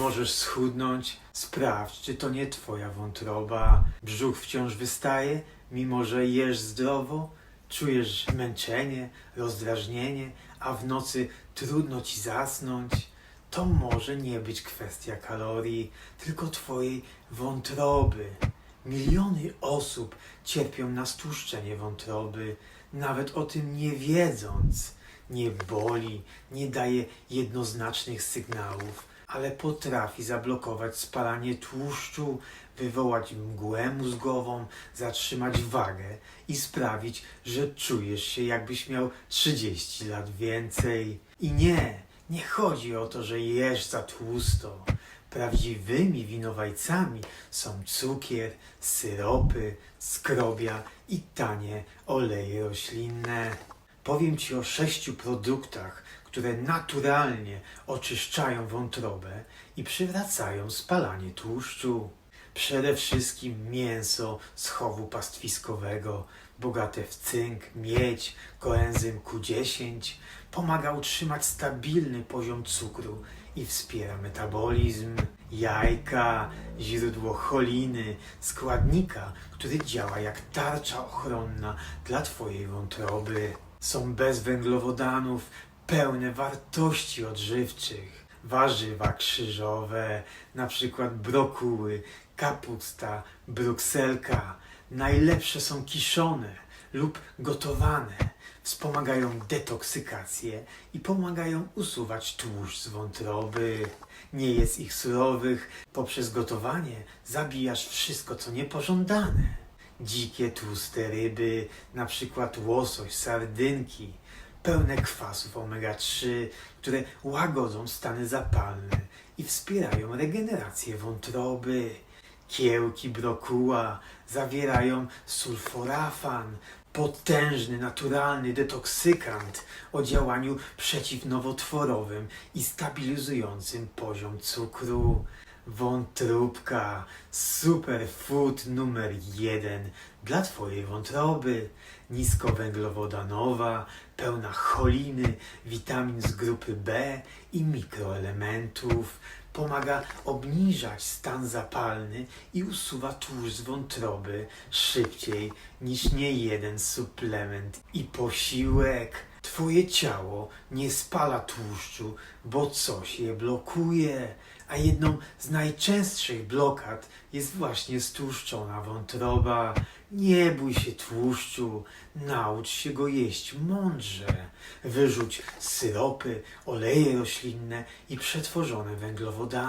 możesz schudnąć? Sprawdź, czy to nie twoja wątroba. Brzuch wciąż wystaje, mimo że jesz zdrowo? Czujesz męczenie, rozdrażnienie, a w nocy trudno ci zasnąć? To może nie być kwestia kalorii, tylko twojej wątroby. Miliony osób cierpią na stłuszczenie wątroby, nawet o tym nie wiedząc. Nie boli, nie daje jednoznacznych sygnałów, ale potrafi zablokować spalanie tłuszczu, wywołać mgłę mózgową, zatrzymać wagę i sprawić, że czujesz się jakbyś miał 30 lat więcej. I nie, nie chodzi o to, że jesz za tłusto. Prawdziwymi winowajcami są cukier, syropy, skrobia i tanie oleje roślinne. Powiem Ci o sześciu produktach, które naturalnie oczyszczają wątrobę i przywracają spalanie tłuszczu. Przede wszystkim mięso z chowu pastwiskowego, bogate w cynk, miedź, koenzym Q10, pomaga utrzymać stabilny poziom cukru i wspiera metabolizm. Jajka, źródło choliny, składnika, który działa jak tarcza ochronna dla Twojej wątroby. Są bez węglowodanów, pełne wartości odżywczych. Warzywa krzyżowe, na przykład brokuły, kapusta, brukselka. Najlepsze są kiszone lub gotowane. Wspomagają detoksykację i pomagają usuwać tłuszcz z wątroby. Nie jest ich surowych. Poprzez gotowanie zabijasz wszystko, co niepożądane. Dzikie, tłuste ryby, na przykład łosoś, sardynki, pełne kwasów omega-3, które łagodzą stany zapalne i wspierają regenerację wątroby. Kiełki brokuła zawierają sulforafan, potężny, naturalny detoksykant o działaniu przeciwnowotworowym i stabilizującym poziom cukru. Wątróbka, superfood numer jeden dla Twojej wątroby. Niskowęglowodanowa, pełna choliny, witamin z grupy B i mikroelementów. Pomaga obniżać stan zapalny i usuwa tłuszcz z wątroby szybciej niż nie jeden suplement i posiłek. Twoje ciało nie spala tłuszczu, bo coś je blokuje, a jedną z najczęstszych blokad jest właśnie stłuszczona wątroba. Nie bój się tłuszczu, naucz się go jeść mądrze. Wyrzuć syropy, oleje roślinne i przetworzone węglowodany.